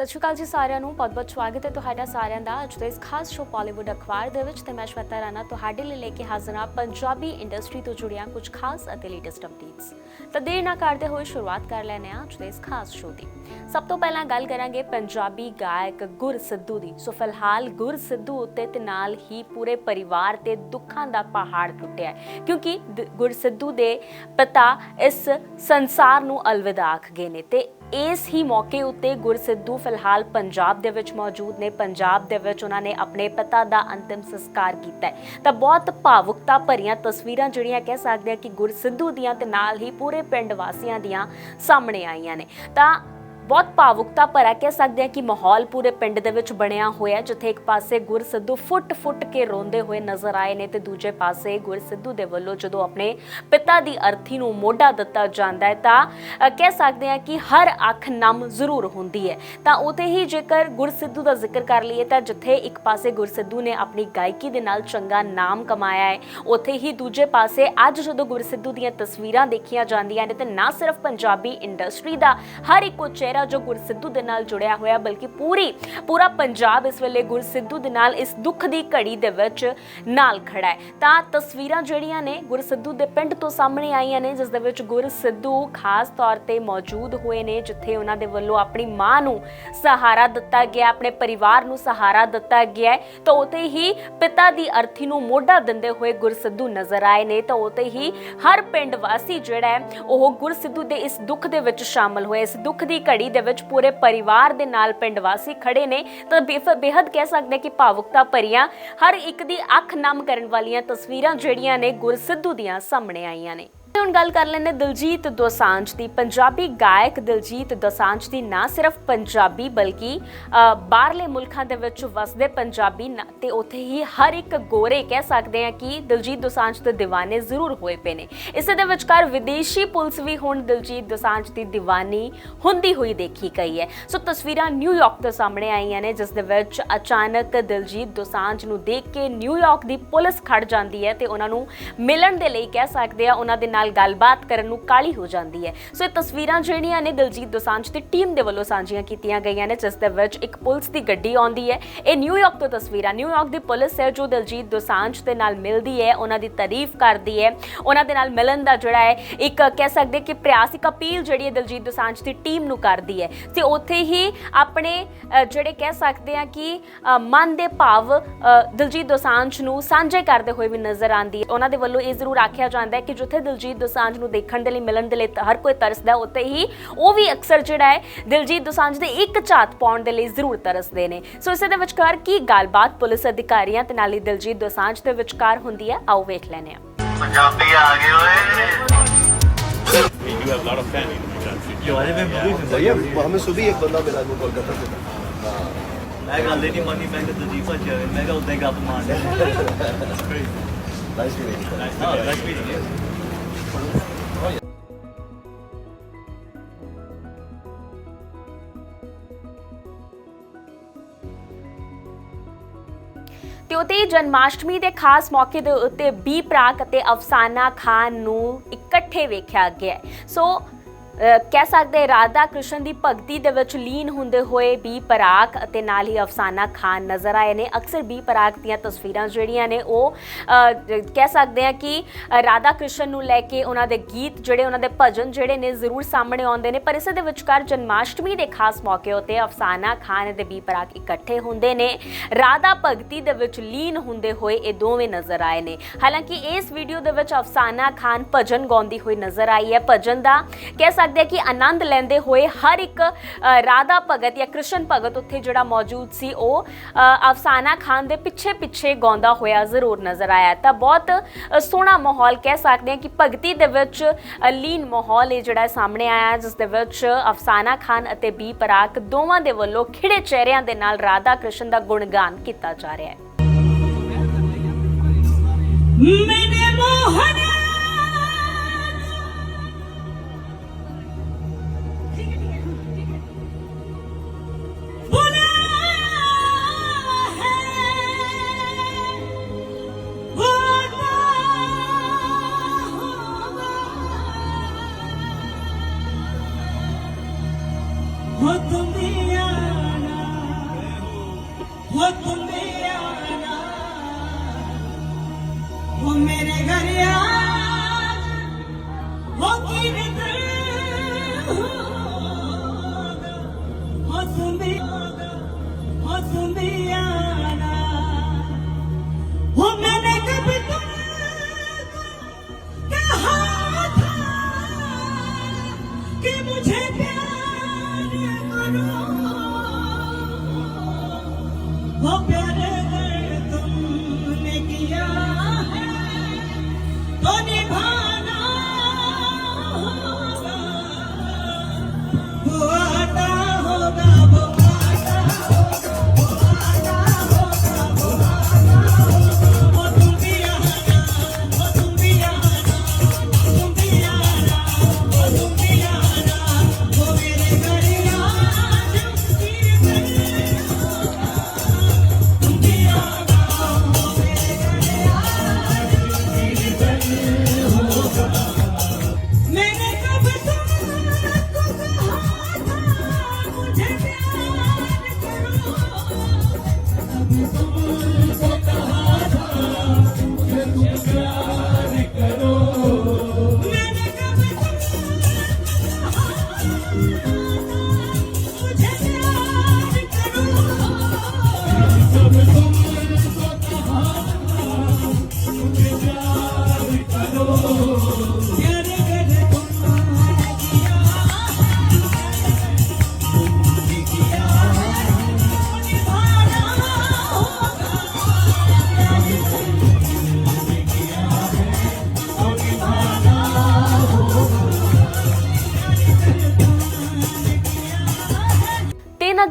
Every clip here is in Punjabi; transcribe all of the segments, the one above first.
ਸਤਿ ਸ਼੍ਰੀ ਅਕਾਲ ਜੀ ਸਾਰਿਆਂ ਨੂੰ। ਬਹੁਤ-ਬਹੁਤ ਸਵਾਗਤ ਹੈ ਤੁਹਾਡਾ ਸਾਰਿਆਂ ਦਾ। ਅੱਜ ਦੇ ਇਸ ਖਾਸ ਸ਼ੋ ਬਾਲੀਵੁੱਡ ਅਖਬਾਰ ਦੇ ਵਿੱਚ ਤੇ ਮੈਂ ਸ਼ਵੇਤਾ ਰਾਣਾ ਤੁਹਾਡੇ ਲਈ ਲੈ ਕੇ ਹਾਜ਼ਰ ਹਾਂ ਪੰਜਾਬੀ ਇੰਡਸਟਰੀ ਤੋਂ ਜੁੜੀਆਂ ਕੁਝ ਖਾਸ ਅਤੇ ਲੇਟੈਸਟ ਅਪਡੇਟਸ ਤਾਂ ਦੇਰ ਨਾ ਕਰਦੇ ਹੋਏ ਸ਼ੁਰੂਆਤ ਕਰ ਲੈਂਦੇ ਹਾਂ ਅੱਜ ਦੇ ਇਸ ਖਾਸ ਸ਼ੋ ਦੀ। ਸਭ ਤੋਂ ਪਹਿਲਾਂ ਗੱਲ ਕਰਾਂਗੇ ਪੰਜਾਬੀ ਗਾਇਕ ਗੁਰ ਸਿੱਧੂ ਦੀ। ਸੋ ਫਿਲਹਾਲ ਗੁਰ ਸਿੱਧੂ ਉੱਤੇ ਤੇ ਨਾਲ ਹੀ ਪੂਰੇ ਪਰਿਵਾਰ ਤੇ ਦੁੱਖਾਂ ਦਾ ਪਹਾੜ ਟੁੱਟਿਆ ਕਿਉਂਕਿ ਦ- ਗੁਰ ਸਿੱਧੂ ਦੇ ਪਿਤਾ ਇਸ ਸੰਸਾਰ ਨੂੰ ਅਲਵਿਦਾ ਆਖ ਗਏ ਨੇ ਤੇ ਇਸ ਹੀ ਮੌਕੇ ਉੱਤੇ ਗੁਰਸਿੱਧੂ ਫਿਲਹਾਲ ਪੰਜਾਬ ਦੇ ਵਿੱਚ ਮੌਜੂਦ ਨੇ। ਪੰਜਾਬ ਦੇ ਵਿੱਚ ਉਹਨਾਂ ਨੇ ਆਪਣੇ ਪਿਤਾ ਦਾ ਅੰਤਿਮ ਸੰਸਕਾਰ ਕੀਤਾ ਹੈ। ਤਾਂ ਬਹੁਤ ਭਾਵੁਕਤਾ ਭਰੀਆਂ ਤਸਵੀਰਾਂ ਜਿਹੜੀਆਂ ਕਹਿ ਸਕਦੇ ਆ ਕਿ ਗੁਰਸਿੱਧੂ ਦੀਆਂ ਤੇ ਨਾਲ ਹੀ ਪੂਰੇ ਪਿੰਡ ਵਾਸੀਆਂ ਦੀਆਂ ਸਾਹਮਣੇ ਆਈਆਂ ਨੇ। ਤਾਂ ਬਹੁਤ ਭਾਵੁਕਤਾ ਭਰਾ ਕਹਿ ਸਕਦੇ ਆ ਕਿ ਮਾਹੌਲ ਪੂਰੇ ਪਿੰਡ ਦੇ ਵਿੱਚ ਬਣਿਆ ਹੋਇਆ ਜਿੱਥੇ ਇੱਕ ਪਾਸੇ ਗੁਰਸਿੱਧੂ ਫੁੱਟ-ਫੁੱਟ ਕੇ ਰੋਂਦੇ ਹੋਏ ਨਜ਼ਰ ਆਏ ਨੇ ਤੇ ਦੂਜੇ ਪਾਸੇ ਗੁਰਸਿੱਧੂ ਦੇ ਵੱਲੋਂ ਜਦੋਂ ਆਪਣੇ ਪਿਤਾ ਦੀ ਅਰਥੀ ਨੂੰ ਮੋਢਾ ਦਿੱਤਾ ਜਾਂਦਾ ਹੈ ਤਾਂ ਕਹਿ ਸਕਦੇ ਆ ਕਿ ਹਰ ਅੱਖ ਨਮ ਜ਼ਰੂਰ ਹੁੰਦੀ ਹੈ। ਤਾਂ ਉਤੇ ਹੀ ਜੇਕਰ ਗੁਰਸਿੱਧੂ ਦਾ ਜ਼ਿਕਰ ਕਰ ਲਈਏ ਤਾਂ ਜਿੱਥੇ ਇੱਕ ਪਾਸੇ ਗੁਰਸਿੱਧੂ ਨੇ ਆਪਣੀ ਗਾਇਕੀ ਦੇ ਨਾਲ ਚੰਗਾ ਨਾਮ ਕਮਾਇਆ ਹੈ, ਉਥੇ ਹੀ ਦੂਜੇ ਪਾਸੇ ਅੱਜ ਜਦੋਂ ਗੁਰਸਿੱਧੂ ਦੀਆਂ ਤਸਵੀਰਾਂ ਦੇਖੀਆਂ ਜਾਂਦੀਆਂ ਨੇ ਤੇ ਨਾ ਸਿਰਫ ਪੰਜਾਬੀ ਇੰਡਸਟਰੀ ਦਾ ਹਰ ਇੱਕ ਚਿਹਰਾ ਚਿਹਰਾ ਜੋ ਗੁਰਸਿੱਧੂ ਦੇ ਨਾਲ ਜੁੜਿਆ ਹੋਇਆ, ਬਲਕਿ ਪੂਰੀ, ਪੂਰਾ ਪੰਜਾਬ ਇਸ ਵੇਲੇ ਗੁਰਸਿੱਧੂ ਦੇ ਨਾਲ ਇਸ ਦੁੱਖ ਦੀ ਘੜੀ ਦੇ ਵਿੱਚ ਨਾਲ ਖੜਾ ਹੈ। ਤਾਂ ਤਸਵੀਰਾਂ ਜਿਹੜੀਆਂ ਨੇ ਗੁਰਸਿੱਧੂ ਦੇ ਪਿੰਡ ਤੋਂ ਸਾਹਮਣੇ ਆਈਆਂ ਨੇ, ਜਿਸ ਦੇ ਵਿੱਚ ਗੁਰਸਿੱਧੂ ਖਾਸ ਤੌਰ ਤੇ ਮੌਜੂਦ ਹੋਏ ਨੇ, ਜਿੱਥੇ ਉਹਨਾਂ ਦੇ ਵੱਲੋਂ ਆਪਣੀ ਮਾਂ ਨੂੰ ਸਹਾਰਾ ਦਿੱਤਾ ਗਿਆ, ਆਪਣੇ ਪਰਿਵਾਰ ਨੂੰ ਸਹਾਰਾ ਦਿੱਤਾ ਗਿਆ ਤਾਂ ਉਤੇ ਹੀ ਪਿਤਾ ਦੀ ਅਰਥੀ ਨੂੰ ਮੋਢਾ ਦਿੰਦੇ ਹੋਏ ਗੁਰਸਿੱਧੂ ਨਜ਼ਰ ਆਏ ਨੇ। ਤਾਂ ਉਤੇ ਹੀ ਹਰ ਪਿੰਡ ਵਾਸੀ ਜਿਹੜਾ ਹੈ, ਉਹ ਗੁਰਸਿੱਧੂ ਦੇ ਇਸ ਦੁੱਖ ਦੇ ਵਿੱਚ ਸ਼ਾਮਲ ਹੋਏ, ਇਸ ਦੁੱਖ ਦੀ ਘੜੀ ਦੇ ਵਿੱਚ ਪੂਰੇ ਪਰਿਵਾਰ ਦੇ ਨਾਲ ਪਿੰਡ ਵਾਸੀ ਖੜੇ ਨੇ। ਤਾਂ ਬੇਫ- ਬੇਹੱਦ ਕਹਿ ਸਕਦੇ ਹਾਂ ਕਿ ਭਾਵੁਕਤਾ ਭਰੀਆਂ ਹਰ ਇੱਕ ਦੀ ਅੱਖ ਨਮ ਕਰਨ ਵਾਲੀਆਂ ਤਸਵੀਰਾਂ ਜਿਹੜੀਆਂ ਨੇ ਗੁਰਸਿੱਧੂ ਦੀਆਂ ਸਾਹਮਣੇ ਆਈਆਂ ਨੇ। ਹੁਣ ਗੱਲ ਕਰ ਲੈਂਦੇ ਦਿਲਜੀਤ ਦੋਸਾਂਝ ਦੀ। ਪੰਜਾਬੀ ਗਾਇਕ ਦਿਲਜੀਤ ਦੋਸਾਂਝ ਦੀ ਨਾ ਸਿਰਫ ਪੰਜਾਬੀ ਬਲਕਿ ਬਾਹਰਲੇ ਮੁਲਕਾਂ ਦੇ ਵਿੱਚ ਵਸਦੇ ਪੰਜਾਬੀ ਤੇ ਉੱਥੇ ਹੀ ਹਰ ਇੱਕ ਗੋਰੇ ਕਹਿ ਸਕਦੇ ਆ ਕਿ ਦਿਲਜੀਤ ਦੋਸਾਂਝ ਦੇ دیਵਾਨੇ ਜ਼ਰੂਰ ਹੋਏ ਪਏ ਨੇ। ਇਸੇ ਦੇ ਵਿਚਕਾਰ ਵਿਦੇਸ਼ੀ ਪੁਲਿਸ ਵੀ ਹੁਣ ਦਿਲਜੀਤ ਦੋਸਾਂਝ ਦੀ دیਵਾਨੀ ਹੁੰਦੀ ਹੋਈ ਦੇਖੀ ਗਈ ਹੈ। ਸੋ ਤਸਵੀਰਾਂ ਨਿਊਯਾਰਕ ਤੋਂ ਸਾਹਮਣੇ ਆਈਆਂ ਨੇ, ਜਿਸ ਦੇ ਵਿੱਚ ਅਚਾਨਕ ਦਿਲਜੀਤ ਦੋਸਾਂਝ ਨੂੰ ਦੇਖ ਕੇ ਨਿਊਯਾਰਕ ਦੀ ਪੁਲਿਸ ਖੜ ਜਾਂਦੀ ਹੈ ਤੇ ਉਹਨਾਂ ਨੂੰ ਮਿਲਣ ਦੇ ਲਈ ਕਹਿ ਸਕਦੇ ਆ ਉਹਨਾਂ ਦੇ ਨਾਲ ਨਾਲ ਗੱਲਬਾਤ ਕਰਨ ਨੂੰ ਕਾਲੀ ਹੋ ਜਾਂਦੀ ਹੈ। ਸੋ ਇਹ ਤਸਵੀਰਾਂ ਜਿਹੜੀਆਂ ਨੇ ਦਿਲਜੀਤ ਦੋਸਾਂਝ ਦੀ ਟੀਮ ਦੇ ਵੱਲੋਂ ਸਾਂਝੀਆਂ ਕੀਤੀਆਂ ਗਈਆਂ ਨੇ, ਜਿਸ ਦੇ ਵਿੱਚ ਇੱਕ ਪੁਲਿਸ ਦੀ ਗੱਡੀ ਆਉਂਦੀ ਹੈ। ਇਹ ਨਿਊਯਾਰਕ ਤੋਂ ਤਸਵੀਰਾਂ ਨਿਊਯਾਰਕ ਦੀ ਪੁਲਿਸ ਹੈ ਜੋ ਦਿਲਜੀਤ ਦੋਸਾਂਝ ਦੇ ਨਾਲ ਮਿਲਦੀ ਹੈ, ਉਹਨਾਂ ਦੀ ਤਾਰੀਫ ਕਰਦੀ ਹੈ। ਉਹਨਾਂ ਦੇ ਨਾਲ ਮਿਲਣ ਦਾ ਜਿਹੜਾ ਹੈ, ਇੱਕ ਕਹਿ ਸਕਦੇ ਕਿ ਪ੍ਰਯਾਸ ਇੱਕ ਅਪੀਲ ਜਿਹੜੀ ਹੈ ਦਿਲਜੀਤ ਦੋਸਾਂਝ ਦੀ ਟੀਮ ਨੂੰ ਕਰਦੀ ਹੈ। ਤੇ ਉੱਥੇ ਹੀ ਆਪਣੇ ਜਿਹੜੇ ਕਹਿ ਸਕਦੇ ਆ ਕਿ ਮਨ ਦੇ ਭਾਵ ਦਿਲਜੀਤ ਦੋਸਾਂਝ ਨੂੰ ਸਾਂਝੇ ਕਰਦੇ ਹੋਏ ਵੀ ਨਜ਼ਰ ਆਉਂਦੀ ਹੈ। ਉਹਨਾਂ ਦੇ ਵੱਲੋਂ ਇਹ ਜ਼ਰੂਰ ਆਖਿਆ ਜਾਂਦਾ ਹੈ ਕਿ ਜਿੱਥੇ ਦਿਲਜੀਤ ਦੋਸਾਂਝ ਨੂੰ ਦੇਖਣ ਦੇ ਲਈ ਮਿਲਣ ਦੇ ਲਈ ਤਾਂ ਹਰ ਕੋਈ ਤਰਸਦਾ ਹੈ, ਉੱਥੇ ਹੀ ਉਹ ਵੀ ਅਕਸਰ ਜਿਹੜਾ ਹੈ ਦਿਲਜੀਤ ਦੋਸਾਂਝ ਦੇ ਇੱਕ ਝਾਤ ਪਾਉਣ ਦੇ ਲਈ ਜ਼ਰੂਰ ਤਰਸਦੇ ਨੇ ਸੋ ਇਸੇ ਦੇ ਵਿਚਕਾਰ ਕੀ ਗੱਲਬਾਤ ਪੁਲਿਸ ਅਧਿਕਾਰੀਆਂ ਤੇ ਨਾਲ ਹੀ ਦਿਲਜੀਤ ਦੋਸਾਂਝ ਦੇ ਵਿਚਕਾਰ ਹੁੰਦੀ ਹੈ ਆਓ ਵੇਖ ਲੈਂਦੇ ਹਾਂ ਪੰਜਾਬੀ ਆ ਗਏ ਓਏ You have a lot of family in Punjab. जो वाले में मूवी में भैया हमें सुबह एक बंदा मिला वो कोलकाता से मैं गल नहीं मनी मैं कि तुझी भज जावे मैं कि उदे गप मार दे नाइस मीटिंग हां दस भी नहीं ਤੇ ਉਤੇ ਜਨਮਾਸ਼ਟਮੀ ਦੇ ਖਾਸ ਮੌਕੇ ਦੇ ਉੱਤੇ ਬੀ ਪ੍ਰਾਕ ਅਤੇ ਅਫਸਾਨਾ ਖਾਨ ਨੂੰ ਇਕੱਠੇ ਵੇਖਿਆ ਗਿਆ ਸੋ ਕਹਿ ਸਕਦੇ ਰਾਧਾ ਕ੍ਰਿਸ਼ਨ ਦੀ ਭਗਤੀ ਦੇ ਵਿੱਚ ਲੀਨ ਹੁੰਦੇ ਹੋਏ ਬੀ ਪਰਾਕ ਅਤੇ ਨਾਲ ਹੀ ਅਫਸਾਨਾ ਖਾਨ ਨਜ਼ਰ ਆਏ ਨੇ। ਅਕਸਰ ਬੀ ਪਰਾਕ ਦੀਆਂ ਤਸਵੀਰਾਂ ਜਿਹੜੀਆਂ ਨੇ ਉਹ ਕਹਿ ਸਕਦੇ ਆ ਕਿ ਰਾਧਾ ਕ੍ਰਿਸ਼ਨ ਨੂੰ ਲੈ ਕੇ ਉਹਨਾਂ ਦੇ ਗੀਤ ਜਿਹੜੇ ਉਹਨਾਂ ਦੇ ਭਜਨ ਜਿਹੜੇ ਨੇ ਜ਼ਰੂਰ ਸਾਹਮਣੇ ਆਉਂਦੇ ਨੇ। ਪਰ ਇਸੇ ਦੇ ਵਿਚਕਾਰ ਜਨਮਾਸ਼ਟਮੀ ਦੇ ਖਾਸ ਮੌਕੇ ਉੱਤੇ ਅਫਸਾਨਾ ਖਾਨ ਅਤੇ ਬੀ ਪਰਾਕ ਇਕੱਠੇ ਹੁੰਦੇ ਨੇ। ਰਾਧਾ ਭਗਤੀ ਦੇ ਵਿੱਚ ਲੀਨ ਹੁੰਦੇ ਹੋਏ ਇਹ ਦੋਵੇਂ ਨਜ਼ਰ ਆਏ ਨੇ। ਹਾਲਾਂਕਿ ਇਸ ਵੀਡੀਓ ਦੇ ਵਿੱਚ ਅਫਸਾਨਾ ਖਾਨ ਭਜਨ ਗਾਉਂਦੀ ਹੋਈ ਨਜ਼ਰ ਆਈ ਹੈ। ਭਜਨ ਦਾ, ਕਹਿ ਸਕਦੇ ਸਕਦੇ ਕਿ ਆਨੰਦ ਲੈਂਦੇ ਹੋਏ ਹਰ ਇੱਕ ਰਾਧਾ ਭਗਤ ਜਾਂ ਕ੍ਰਿਸ਼ਨ ਭਗਤ ਉੱਥੇ ਜਿਹੜਾ ਮੌਜੂਦ ਸੀ, ਉਹ ਅਫਸਾਨਾ ਖਾਨ ਦੇ ਪਿੱਛੇ ਪਿੱਛੇ ਗਾਉਂਦਾ ਹੋਇਆ ਜ਼ਰੂਰ ਨਜ਼ਰ ਆਇਆ। ਤਾਂ ਬਹੁਤ ਸੋਹਣਾ ਮਾਹੌਲ ਕਹਿ ਸਕਦੇ ਹਾਂ ਕਿ ਭਗਤੀ ਦੇ ਵਿੱਚ ਲੀਨ ਮਾਹੌਲ ਇਹ ਜਿਹੜਾ ਸਾਹਮਣੇ ਆਇਆ, ਜਿਸ ਦੇ ਵਿੱਚ ਅਫਸਾਨਾ ਖਾਨ ਅਤੇ ਬੀ ਪਰਾਕ ਦੋਵਾਂ ਦੇ ਵੱਲੋਂ ਖਿੜੇ ਚਿਹਰਿਆਂ ਦੇ ਨਾਲ ਰਾਧਾ ਕ੍ਰਿਸ਼ਨ ਦਾ ਗੁਣਗਾਨ ਕੀਤਾ ਜਾ ਰਿਹਾ ਹੈ। ਮੈਨੇ ਮੋਹਨਾ कि मुझे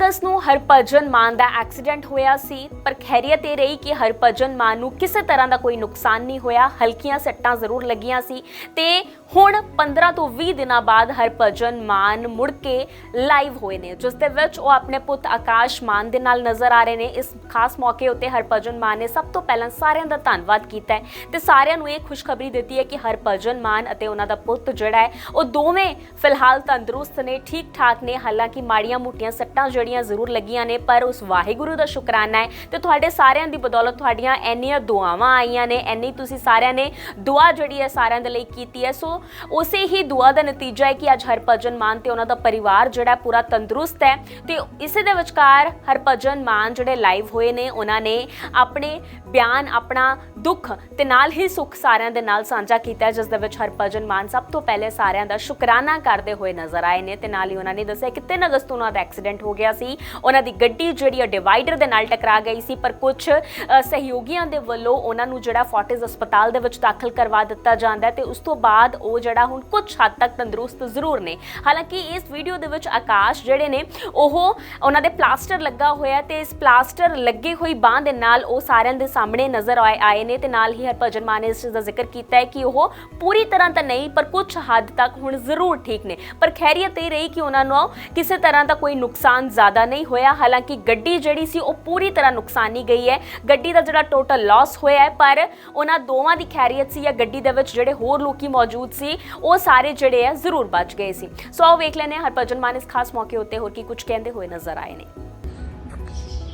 ਅਗਸਤ ਨੂੰ ਹਰਭਜਨ ਮਾਨ ਦਾ ਐਕਸੀਡੈਂਟ ਹੋਇਆ ਸੀ, ਪਰ ਖੈਰੀਅਤ ਇਹ ਰਹੀ ਕਿ ਹਰਭਜਨ ਮਾਨ ਨੂੰ ਕਿਸੇ ਤਰ੍ਹਾਂ ਦਾ ਕੋਈ ਨੁਕਸਾਨ ਨਹੀਂ ਹੋਇਆ। ਹਲਕੀਆਂ ਸੱਟਾਂ ਜ਼ਰੂਰ ਲੱਗੀਆਂ ਸੀ ਤੇ ਹੁਣ 15 ਤੋਂ 20 ਦਿਨਾਂ ਬਾਅਦ ਹਰਭਜਨ ਮਾਨ ਮੁੜ ਕੇ ਲਾਈਵ ਹੋਏ ਨੇ, ਜਿਸ ਦੇ ਵਿੱਚ ਉਹ ਆਪਣੇ ਪੁੱਤ ਆਕਾਸ਼ ਮਾਨ ਦੇ ਨਾਲ ਨਜ਼ਰ ਆ ਰਹੇ ਨੇ। ਇਸ ਖਾਸ ਮੌਕੇ ਉੱਤੇ ਹਰਭਜਨ ਮਾਨ ਨੇ ਸਭ ਤੋਂ ਪਹਿਲਾਂ ਸਾਰਿਆਂ ਦਾ ਧੰਨਵਾਦ ਕੀਤਾ ਹੈ ਤੇ ਸਾਰਿਆਂ ਨੂੰ ਇਹ ਖੁਸ਼ਖਬਰੀ ਦਿੱਤੀ ਹੈ ਕਿ ਹਰਭਜਨ ਮਾਨ ਅਤੇ ਉਹਨਾਂ ਦਾ ਪੁੱਤ ਜਿਹੜਾ ਹੈ, ਉਹ ਦੋਵੇਂ ਫਿਲਹਾਲ ਤੰਦਰੁਸਤ ਨੇ ਠੀਕ ਠਾਕ ਨੇ। ਹਾਲਾਂਕਿ ਮਾੜੀਆਂ ਮੋਟੀਆਂ ਸੱਟਾਂ ਜਿਹੜੀਆਂ ਜ਼ਰੂਰ ਲੱਗੀਆਂ ਨੇ, ਪਰ ਉਸ ਵਾਹਿਗੁਰੂ ਦਾ ਸ਼ੁਕਰਾਨਾ ਹੈ ਤੇ ਤੁਹਾਡੇ ਸਾਰਿਆਂ ਦੀ ਬਦੌਲਤ ਤੁਹਾਡੀਆਂ ਇੰਨੀਆਂ ਦੁਆਵਾਂ ਆਈਆਂ ਨੇ, ਇੰਨੀ ਤੁਸੀਂ ਸਾਰਿਆਂ ਨੇ ਦੁਆ ਜਿਹੜੀ ਹੈ ਸਾਰਿਆਂ ਦੇ ਲਈ ਕੀਤੀ ਹੈ। ਸੋ ਉਸੇ ਹੀ ਦੁਆ ਦਾ ਨਤੀਜਾ ਹੈ ਕਿ ਅੱਜ ਹਰਭਜਨ ਮਾਨ ਤੇ ਉਹਨਾਂ ਦਾ ਪਰਿਵਾਰ ਜਿਹੜਾ ਪੂਰਾ ਤੰਦਰੁਸਤ ਹੈ ਤੇ ਇਸੇ ਦੇ ਵਿਚਕਾਰ ਹਰਭਜਨ ਮਾਨ ਜਿਹੜੇ ਲਾਈਵ ਹੋਏ ਨੇ, ਉਹਨਾਂ ਨੇ ਆਪਣੇ ਬਿਆਨ, ਆਪਣਾ ਦੁੱਖ ਤੇ ਨਾਲ ਹੀ ਸੁੱਖ ਸਾਰਿਆਂ ਦੇ ਨਾਲ ਸਾਂਝਾ ਕੀਤਾ ਜਿਸ ਦੇ ਵਿੱਚ ਹਰਭਜਨ ਮਾਨ ਸਭ ਤੋਂ ਪਹਿਲੇ ਸਾਰਿਆਂ ਦਾ ਸ਼ੁਕਰਾਨਾ ਕਰਦੇ ਹੋਏ ਨਜ਼ਰ ਆਏ ਨੇ ਤੇ ਨਾਲ ਹੀ ਉਹਨਾਂ ਨੇ ਦੱਸਿਆ ਕਿ 3 ਅਗਸਤ ਨੂੰ ਉਹਨਾਂ ਦਾ ਐਕਸੀਡੈਂਟ ਹੋ ਗਿਆ ਸੀ। ਉਹਨਾਂ ਦੀ ਗੱਡੀ ਜਿਹੜੀ ਹੈ ਡਿਵਾਈਡਰ ਦੇ ਨਾਲ ਟਕਰਾ ਗਈ ਸੀ, ਪਰ ਕੁਝ ਸਹਿਯੋਗੀਆਂ ਦੇ ਵੱਲੋਂ ਉਹਨਾਂ ਨੂੰ ਜਿਹੜਾ ਫੋਰਟਿਸ ਹਸਪਤਾਲ ਦੇ ਵਿੱਚ ਦਾਖਲ ਕਰਵਾ ਦਿੱਤਾ ਜਾਂਦਾ ਹੈ ਤੇ ਉਸ ਤੋਂ ਬਾਅਦ ਉਹ ਜਿਹੜਾ ਹੁਣ ਕੁਝ ਹੱਦ ਤੱਕ ਤੰਦਰੁਸਤ ਜ਼ਰੂਰ ਨੇ। ਹਾਲਾਂਕਿ ਇਸ ਵੀਡੀਓ ਦੇ ਵਿੱਚ ਆਕਾਸ਼ ਜਿਹੜੇ ਨੇ, ਉਹ ਉਹਨਾਂ ਦੇ ਪਲਾਸਟਰ ਲੱਗਾ ਹੋਇਆ ਤੇ ਇਸ ਪਲਾਸਟਰ ਲੱਗੇ ਹੋਈ ਬਾਹ ਦੇ ਨਾਲ ਉਹ ਸਾਰਿਆਂ ਦੇ ਸਾਹਮਣੇ ਨਜ਼ਰ ਆਏ ਆਏ ਨੇ ਤੇ ਨਾਲ ਹੀ ਹਰਭਜਨ ਮਾਨ ਨੇ ਇਸ ਚੀਜ਼ ਦਾ ਜ਼ਿਕਰ ਕੀਤਾ ਹੈ ਕਿ ਉਹ ਪੂਰੀ ਤਰ੍ਹਾਂ ਤਾਂ ਨਹੀਂ, ਪਰ ਕੁਝ ਹੱਦ ਤੱਕ ਹੁਣ ਜ਼ਰੂਰ ਠੀਕ ਨੇ। ਪਰ ਖੈਰੀਅਤ ਇਹ ਰਹੀ ਕਿ ਉਹਨਾਂ ਨੂੰ ਕਿਸੇ ਤਰ੍ਹਾਂ ਦਾ ਕੋਈ ਨੁਕਸਾਨ ਜ਼ਿਆਦਾ ਨਹੀਂ ਹੋਇਆ। ਹਾਲਾਂਕਿ ਗੱਡੀ ਜਿਹੜੀ ਸੀ, ਉਹ ਪੂਰੀ ਤਰ੍ਹਾਂ ਨੁਕਸਾਨੀ ਗਈ ਹੈ। ਗੱਡੀ ਦਾ ਜਿਹੜਾ ਟੋਟਲ ਲਾਸ ਹੋਇਆ ਹੈ, ਪਰ ਉਹਨਾਂ ਦੋਵਾਂ ਦੀ ਖੈਰੀਅਤ ਸੀ ਜਾਂ ਗੱਡੀ ਦੇ ਵਿੱਚ ਜਿਹੜੇ ਹੋਰ ਲੋਕੀ ਮੌਜੂਦ ਸੀ ਉਹ ਸਾਰੇ ਜਿਹੜੇ ਆ ਜ਼ਰੂਰ ਬਚ ਗਏ ਸੀ। ਸੋ ਆਓ ਵੇਖ ਲੈਂਦੇ ਹਾਂ ਹਰਭਜਨ ਮਾਨ ਇਸ ਖਾਸ ਮੌਕੇ ਉੱਤੇ ਹੋਰ ਕੀ ਕੁਝ ਕਹਿੰਦੇ ਹੋਏ ਨਜ਼ਰ ਆਏ ਨੇ।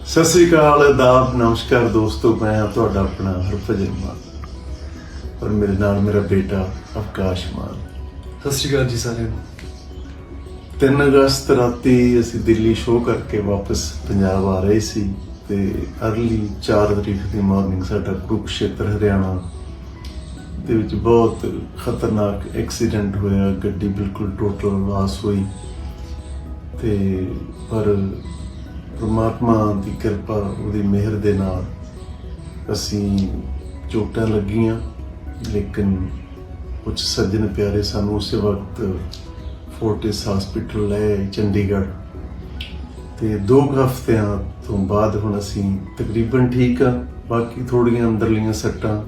ਸਤਿ ਸ੍ਰੀ ਅਕਾਲ ਆਦਾਬ ਨਮਸਕਾਰ ਦੋਸਤੋ ਮੈਂ ਹਾਂ ਤੁਹਾਡਾ ਆਪਣਾ ਹਰਭਜਨ ਮਾਨ। ਔਰ ਮੇਰੇ ਨਾਲ ਮੇਰਾ ਬੇਟਾ ਅਵਕਾਸ਼ ਮਾਨ। ਸਤਿ ਸ਼੍ਰੀ ਅਕਾਲ ਜੀ ਸਾਰਿਆਂ ਨੂੰ। 3 ਅਗਸਤ ਰਾਤੀ ਅਸੀਂ ਦਿੱਲੀ ਸ਼ੋਅ ਕਰਕੇ ਵਾਪਸ ਪੰਜਾਬ ਆ ਰਹੇ ਸੀ ਤੇ ਅਰਲੀ 4 ਤਰੀਕ ਦੀ ਮਾਰਨਿੰਗ ਸਾਡਾ ਕੁਰੂਕਸ਼ੇਤਰ ਹਰਿਆਣਾ ਦੇ ਵਿੱਚ ਬਹੁਤ ਖਤਰਨਾਕ ਐਕਸੀਡੈਂਟ ਹੋਇਆ, ਗੱਡੀ ਬਿਲਕੁਲ ਟੋਟਲ ਲਾਸ ਹੋਈ। ਤੇ ਪਰ ਪ੍ਰਮਾਤਮਾ ਦੀ ਕਿਰਪਾ, ਉਹਦੀ ਮਿਹਰ ਦੇ ਨਾਲ ਅਸੀਂ ਚੋਟਾਂ ਲੱਗੀਆਂ, ਲੇਕਿਨ ਕੁਝ ਸੱਜਣ ਪਿਆਰੇ ਸਾਨੂੰ ਉਸੇ ਵਕਤ ਫੋਰਟਿਸ ਹਸਪੀਟਲ ਲੈ ਚੰਡੀਗੜ੍ਹ। ਤੇ ਦੋ ਕੁ ਹਫ਼ਤਿਆਂ ਤੋਂ ਬਾਅਦ ਹੁਣ ਅਸੀਂ ਤਕਰੀਬਨ ਠੀਕ ਆ, ਬਾਕੀ ਥੋੜੀਆਂ ਅੰਦਰਲੀਆਂ ਸੱਟਾਂ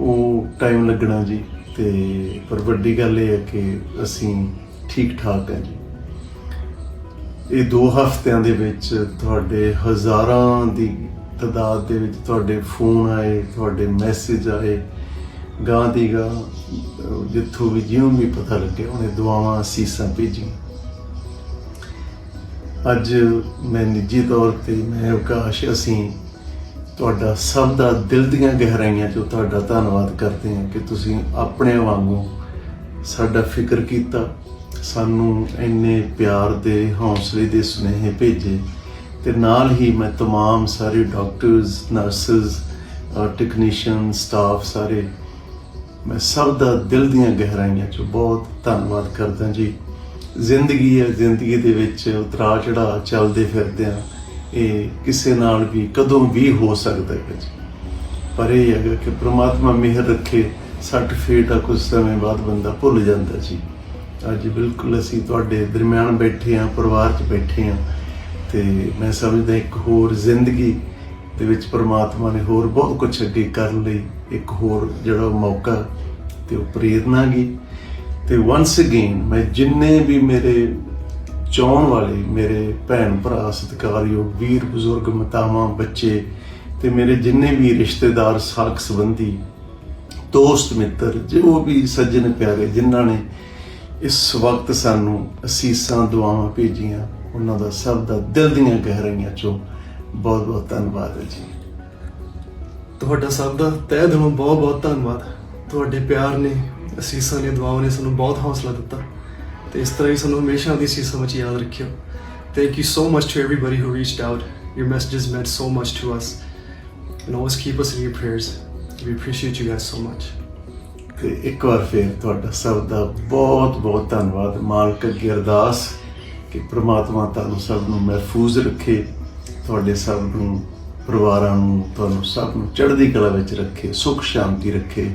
ਉਹ ਟਾਈਮ ਲੱਗਣਾ ਜੀ ਤੇ ਪਰ ਵੱਡੀ ਗੱਲ ਇਹ ਹੈ ਕਿ ਅਸੀਂ ਠੀਕ ਠਾਕ ਹੈ ਜੀ। ਇਹ ਦੋ ਹਫ਼ਤਿਆਂ ਦੇ ਵਿੱਚ ਤੁਹਾਡੇ ਹਜ਼ਾਰਾਂ ਦੀ ਤਦਾਦ ਦੇ ਵਿੱਚ ਤੁਹਾਡੇ ਫੋਨ ਆਏ, ਤੁਹਾਡੇ ਮੈਸੇਜ ਆਏ ਗਾਂ ਦੀ ਗਾਂ ਜਿੱਥੋਂ ਵੀ ਜਿਉਂ ਵੀ ਪਤਾ ਲੱਗਿਆ, ਉਹਨੇ ਦੁਆਵਾਂ, ਅਸੀਸਾਂ ਭੇਜੀਆਂ। ਅੱਜ ਮੈਂ ਨਿੱਜੀ ਤੌਰ ਤੇ, ਮੈਂ ਅਵਕਾਸ਼ ਅਸੀਂ ਤੁਹਾਡਾ ਸਭ ਦਾ ਦਿਲ ਦੀਆਂ ਗਹਿਰਾਈਆਂ 'ਚੋਂ ਤੁਹਾਡਾ ਧੰਨਵਾਦ ਕਰਦੇ ਹਾਂ ਕਿ ਤੁਸੀਂ ਆਪਣੇ ਵਾਂਗੂ ਸਾਡਾ ਫਿਕਰ ਕੀਤਾ ਸਾਨੂੰ ਇੰਨੇ ਪਿਆਰ ਦੇ ਹੌਸਲੇ ਦੇ ਸੁਨੇਹੇ ਭੇਜੇ ਤੇ ਨਾਲ ਹੀ ਮੈਂ तमाम ਸਾਰੇ ਡਾਕਟਰਸ ਨਰਸਸ ਟੈਕਨੀਸ਼ੀਅਨ ਸਟਾਫ ਸਾਰੇ ਮੈਂ ਸਭ ਦਾ ਦਿਲ ਦੀਆਂ ਗਹਿਰਾਈਆਂ 'ਚੋਂ ਬਹੁਤ ਧੰਨਵਾਦ ਕਰਦਾ ਜੀ ਜ਼ਿੰਦਗੀ ਹੈ ਜ਼ਿੰਦਗੀ ਦੇ ਵਿੱਚ ਉਤਰਾਅ ਚੜਾਅ ਚੱਲਦੇ ਫਿਰਦੇ ਆ ਇਹ ਕਿਸੇ ਨਾਲ ਵੀ ਕਦੋਂ ਵੀ ਹੋ ਸਕਦਾ ਹੈ ਜੀ। ਪਰ ਇਹ ਹੈਗਾ ਕਿ ਪ੍ਰਮਾਤਮਾ ਮਿਹਰ ਰੱਖੇ, ਸੱਟ ਫੇਟ ਆ ਕੁਝ ਸਮੇਂ ਬਾਅਦ ਬੰਦਾ ਭੁੱਲ ਜਾਂਦਾ ਜੀ। ਅੱਜ ਬਿਲਕੁਲ ਅਸੀਂ ਤੁਹਾਡੇ ਦਰਮਿਆਨ ਬੈਠੇ ਆ ਪਰਿਵਾਰ 'ਚ ਬੈਠੇ ਆ ਤੇ ਮੈਂ ਸਮਝਦਾ ਇੱਕ ਹੋਰ ਜ਼ਿੰਦਗੀ ਦੇ ਵਿੱਚ ਪ੍ਰਮਾਤਮਾ ਨੇ ਹੋਰ ਬਹੁਤ ਕੁਝ ਅੱਗੇ ਕਰਨ ਲਈ ਇੱਕ ਹੋਰ ਜਿਹੜਾ ਮੌਕਾ ਤੇ ਉਹ ਪ੍ਰੇਰਨਾ ਗਈ। ਤੇ ਵਾਂਸ ਅਗੇਨ ਮੈਂ ਜਿੰਨੇ ਵੀ ਮੇਰੇ ਚਾਹਣ ਵਾਲੇ ਮੇਰੇ ਭੈਣ ਭਰਾ, ਸਤਿਕਾਰਯੋਗ ਵੀਰ, ਬਜ਼ੁਰਗ, ਮਾਤਾਵਾਂ, ਬੱਚੇ ਤੇ ਮੇਰੇ ਜਿੰਨੇ ਵੀ ਰਿਸ਼ਤੇਦਾਰ ਸਾਖ ਸੰਬੰਧੀ, ਦੋਸਤ, ਮਿੱਤਰ, ਜੋ ਵੀ ਸੱਜਣ ਪਿਆਰੇ, ਜਿਨ੍ਹਾਂ ਨੇ ਇਸ ਵਕਤ ਸਾਨੂੰ ਅਸੀਸਾਂ, ਦੁਆਵਾਂ ਭੇਜੀਆਂ, ਉਹਨਾਂ ਦਾ ਸਭ ਦਾ ਦਿਲ ਦੀਆਂ ਗਹਿਰਾਈਆਂ ਚੋਂ ਬਹੁਤ ਬਹੁਤ ਧੰਨਵਾਦ ਹੈ ਜੀ। ਤੁਹਾਡਾ ਸਭ ਦਾ ਤਹਿ ਦਿਲੋਂ ਬਹੁਤ ਬਹੁਤ ਧੰਨਵਾਦ। ਤੁਹਾਡੇ ਪਿਆਰ ਨੇ, ਅਸੀਸਾਂ ਨੇ ਦੁਆਵਾਂ ਨੇ ਸਾਨੂੰ ਬਹੁਤ ਹੌਸਲਾ ਦਿੱਤਾ। ਤੇ ਇਸ ਤਰ੍ਹਾਂ ਹੀ ਸਾਨੂੰ ਹਮੇਸ਼ਾ ਦੀ ਅਸੀਸਾਂ ਵਿੱਚ ਯਾਦ ਰੱਖਿਓ। Thank you so much to everybody who reached out your messages meant so much to us. And always keep us in your prayers. We appreciate you guys so much. ਤੇ ਇੱਕ ਵਾਰ ਫਿਰ ਤੁਹਾਡਾ ਸਭ ਦਾ ਬਹੁਤ ਬਹੁਤ ਧੰਨਵਾਦ। ਮਾਲਕ ਅੱਗੇ ਅਰਦਾਸ ਕਿ ਪ੍ਰਮਾਤਮਾ ਤੁਹਾਨੂੰ ਸਭ ਨੂੰ ਮਹਿਫੂਜ਼ ਰੱਖੇ, ਤੁਹਾਡੇ ਸਭ ਨੂੰ, ਪਰਿਵਾਰਾਂ ਨੂੰ, ਤੁਹਾਨੂੰ ਸਭ ਨੂੰ ਚੜ੍ਹਦੀ ਕਲਾ ਵਿੱਚ ਰੱਖੇ, ਸੁਖ, ਸ਼ਾਂਤੀ ਰੱਖੇ।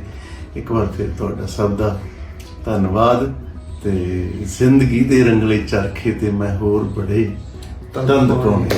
ਇੱਕ ਵਾਰ ਫਿਰ ਤੁਹਾਡਾ ਸਭ ਦਾ ਧੰਨਵਾਦ। ਤੇ ਜ਼ਿੰਦਗੀ ਦੇ ਰੰਗਲੇ ਚਰਖੇ ਤੇ ਮੈਂ ਹੋਰ ਬੜੇ ਤੰਦ ਪਾਉਣੇ।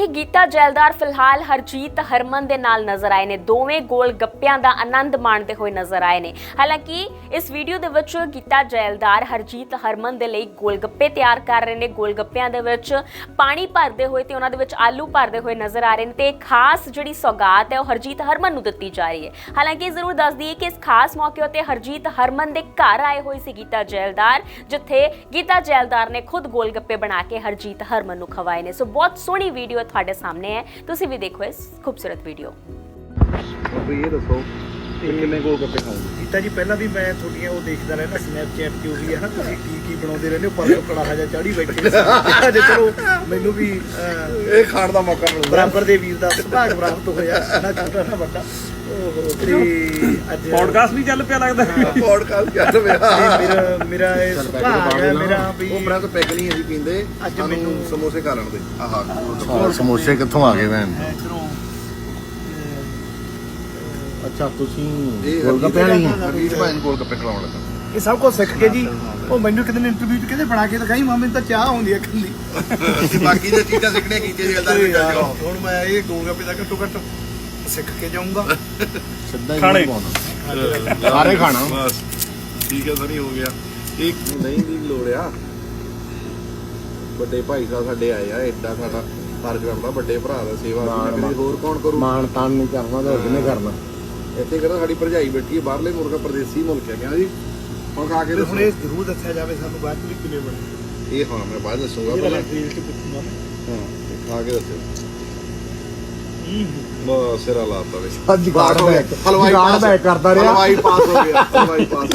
ਹੀ ਗੀਤਾ ਜੈਲਦਾਰ ਫਿਲਹਾਲ ਹਰਜੀਤ ਹਰਮਨ ਦੇ ਨਾਲ ਨਜ਼ਰ ਆਏ ਨੇ। ਦੋਵੇਂ ਗੋਲ ਗੱਪਿਆਂ ਦਾ ਆਨੰਦ ਮਾਣਦੇ ਹੋਏ ਨਜ਼ਰ ਆਏ ਨੇ। ਹਾਲਾਂਕਿ ਇਸ ਵੀਡੀਓ ਦੇ ਵਿੱਚ ਗੀਤਾ ਜੈਲਦਾਰ ਹਰਜੀਤ ਹਰਮਨ ਦੇ ਲਈ ਗੋਲ ਗੱਪੇ ਤਿਆਰ ਕਰ ਰਹੇ ਨੇ। ਗੋਲ ਗੱਪਿਆਂ ਦੇ ਵਿੱਚ ਪਾਣੀ ਭਰਦੇ ਹੋਏ ਤੇ ਉਹਨਾਂ ਦੇ ਵਿੱਚ ਆਲੂ ਭਰਦੇ ਹੋਏ ਨਜ਼ਰ ਆ ਰਹੇ ਨੇ ਤੇ ਖਾਸ ਜਿਹੜੀ ਸੌਗਾਤ ਹੈ ਉਹ ਹਰਜੀਤ ਹਰਮਨ ਨੂੰ ਦਿੱਤੀ ਜਾ ਰਹੀ ਹੈ। ਹਾਲਾਂਕਿ ਜ਼ਰੂਰ ਦੱਸ ਦਈਏ ਕਿ ਇਸ ਖਾਸ ਮੌਕੇ ਉੱਤੇ ਹਰਜੀਤ ਹਰਮਨ ਦੇ ਘਰ ਆਏ ਹੋਏ ਸੀ ਗੀਤਾ ਜੈਲਦਾਰ, ਜਿੱਥੇ ਗੀਤਾ ਜੈਲਦਾਰ ਨੇ ਖੁਦ ਗੋਲ ਗੱਪੇ ਬਣਾ ਕੇ ਹਰਜੀਤ ਹਰਮਨ ਨੂੰ ਖਵਾਏ ਨੇ। ਸੋ ਬਹੁਤ ਸੋਹਣੀ ਵੀਡੀਓ ਤੁਹਾਡੇ ਸਾਹਮਣੇ ਹੈ। ਤੁਸੀਂ ਵੀ ਦੇਖੋ ਇਸ ਖੂਬਸੂਰਤ ਵੀਡੀਓ ਦੱਸੋ ਗੀਤਾ ਜੀ ਪਹਿਲਾਂ ਵੀ ਮੈਂ ਤੁਹਾਡੀਆਂ ਉਹ ਦੇਖਦਾ ਰਹਿੰਦਾ ਸਨੈਪਚੈਟ ਤੇ ਉਹ ਵੀ ਹੈ ਨਾ ਤੁਸੀਂ ਕੀ ਕੀ ਬਣਾਉਂਦੇ ਰਹਿੰਦੇ ਹੋ ਪਰ ਕੜਾਹਾ ਜਾਂ ਚਾੜੀ ਬੈਠੇ ਅੱਜ ਚਲੋ ਮੈਨੂੰ ਵੀ ਇਹ ਖਾਣ ਦਾ ਮੌਕਾ ਮਿਲਦਾ। ਬਰਾਬਰ ਦੇ ਵੀਰ ਦਾ ਸੁਭਾਗ ਪ੍ਰਾਪਤ ਹੋਇਆ ਨਾ ਛੋਟਾ ਨਾ ਵੱਡਾ ਤੇ ਅੱਜ ਪੋਡਕਾਸਟ ਵੀ ਚੱਲ ਪਿਆ ਲੱਗਦਾ। ਪੋਡਕਾਸਟ ਚੱਲ ਪਿਆ। ਮੇਰਾ ਮੇਰਾ ਇਹ ਸੁਭਾਗ ਹੈ ਮੇਰਾ ਵੀ ਉਹ ਬਰਾਂ ਤੋਂ ਪੈਗ ਨਹੀਂ ਅਸੀਂ ਪੀਂਦੇ। ਅੱਜ ਮੈਨੂੰ- ਸਮੋਸੇ ਖਾ ਲੈਣ ਦੇ। ਆਹਾ। ਸਮੋਸੇ ਕਿੱਥੋਂ ਆ ਗਏ ਭੈਣ? ਇਧਰੋਂ ਅੱਛਾ ਤੁਸੀਂ ਗੋਲਗੱਪੇ ਵਾਲੀ ਹਰੀਸ਼ ਭਾਈ ਨੂੰ ਗੋਲਗੱਪੇ ਖਿਲਾਉਣ ਲੱਗਾ। ਇਹ ਸਭ ਕੁਝ ਸਿੱਖ ਕੇ ਜੀ। ਉਹ ਮੈਨੂੰ ਕਿਤੇ ਨੇ ਇੰਟਰਵਿਊ ਚ ਕਹਿੰਦੇ ਬਣਾ ਕੇ ਦਿਖਾਈ ਮਾਮੇ ਨੂੰ ਤਾਂ ਚਾਹ ਆਉਂਦੀ ਹੈ ਕੱਲੀ ਬਾਕੀ ਦੇ ਚੀਜ਼ਾਂ ਸਿੱਖਣੀਆਂ ਕੀਤੀਆਂ ਜੇਲਦਾਰ ਵਿੱਚ ਜਾਓ ਹੁਣ ਮੈਂ ਇਹ ਗੋਲਗੱਪੇ ਦਾ ਘੱਟੋ ਘੱਟ ਸਿੱਖ ਕੇ ਜਾਊਂਗਾ। ਸਿੱਧਾ ਹੀ ਖਾਣੇ। ਸਾਰੇ ਖਾਣਾ। ਬਸ। ਠੀਕ ਹੈ ਸਨੀ ਹੋ ਗਿਆ। ਇੱਕ ਨਹੀਂ ਦੀ ਲੋੜ ਆ। ਵੱਡੇ ਭਾਈ ਸਾਹਿਬ ਸਾਡੇ ਆਏ ਆ ਐਡਾ ਸਾਡਾ ਫਰਜ਼ ਬਣਦਾ ਵੱਡੇ ਭਰਾ ਦਾ ਸੇਵਾ ਕਰੀ ਹੋਰ ਕੌਣ ਕਰੂ ਮਾਣ ਤਾਨ ਨਹੀਂ ਕਰਨਾ ਤਾਂ ਕਿੰਨੇ ਕਰਨਾ? ਇੱਥੇ ਕਰਦਾ ਸਾਡੀ ਭਰਜਾਈ ਬੈਠੀ ਹੈ ਬਾਹਰਲੇ ਮੁਲਕ ਪਰਦੇਸੀ ਮੁਲਕ ਹੈ ਕਹਿੰਦਾ ਜੀ। ਹੁਣ ਖਾ ਕੇ ਹੁਣ ਇਹ ਜ਼ਰੂਰ ਦੱਸਿਆ ਜਾਵੇ ਸਾਨੂੰ ਬਾਅਦ ਚ ਵੀ ਕਿਵੇਂ ਬਣੇ। ਇਹ ਹਾਂ ਮੈਂ ਬਾਅਦ ਦੱਸੂਗਾ ਪਹਿਲਾਂ। ਮੈਂ ਚ ਪੁੱਛੂਗਾ ਹਾਂ ਖਾ ਕੇ ਦੱਸੋ। ਬਸ ਸਿਰਾ ਲਾਤਾ ਵੇ। ਅੱਜ ਜੁਗਾੜ ਬੈਕ ਹਲਵਾਈ ਪਾਸ ਬੈਕ ਕਰਦਾ ਰਿਹਾ। ਹਲਵਾਈ ਪਾਸ ਹੋ ਗਿਆ। ਹਲਵਾਈ ਪਾਸ